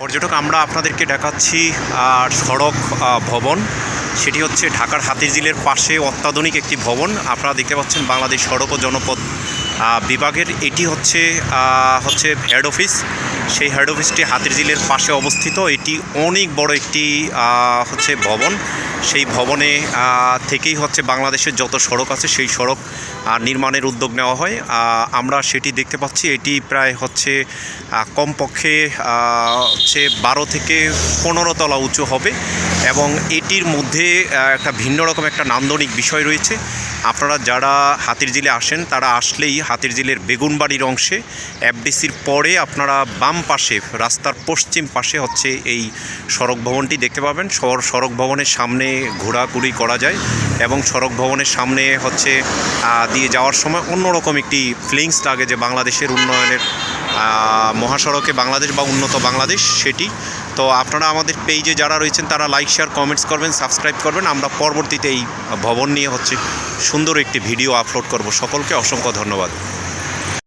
পর্যটক, আমরা আপনাদেরকে দেখাচ্ছি আর সড়ক ভবন। সেটি হচ্ছে ঢাকার হাতিরঝিলের পাশে অত্যাধুনিক একটি ভবন। আপনারা দেখতে পাচ্ছেন বাংলাদেশ সড়ক ও জনপথ বিভাগের। এটি হচ্ছে হচ্ছে হেড অফিস সেই হেড অফিসটি হাতিরঝিলের পাশে অবস্থিত। এটি অনেক বড় একটি হচ্ছে ভবন। সেই ভবনে থেকেই হচ্ছে বাংলাদেশের যত সড়ক আছে, সেই সড়ক নির্মাণের উদ্যোগ নেওয়া হয়। আমরা সেটি দেখতে পাচ্ছি, এটি প্রায় হচ্ছে কমপক্ষে হচ্ছে বারো থেকে পনেরো তলা উঁচু হবে এবং এটির মধ্যে একটা ভিন্ন রকম একটা নান্দনিক বিষয় রয়েছে। আপনারা যারা হাতিরঝিলে আসেন, তারা আসলেই হাতিরঝিলের বেগুনবাড়ির অংশে, এফডিসির পরে আপনারা বাম পাশে, রাস্তার পশ্চিম পাশে হচ্ছে এই সড়ক ভবনটি দেখতে পাবেন। সড়ক ভবনের সামনে ঘোরাঘুরি করা যায় এবং সড়ক ভবনের সামনে হচ্ছে দিয়ে যাওয়ার সময় অন্যরকম একটি ফিলিংস লাগে যে বাংলাদেশের উন্নয়নের মহাসড়কে বাংলাদেশ বা উন্নত বাংলাদেশ সেটি। তো আপনারা আমাদের পেজে যারা রয়েছেন, তারা লাইক শেয়ার কমেন্টস করবেন সাবস্ক্রাইব করবেন। আমরা পরবর্তীতে এই ভবন নিয়ে হচ্ছে সুন্দর একটি ভিডিও আপলোড করব। সকলকে অসংখ্য ধন্যবাদ।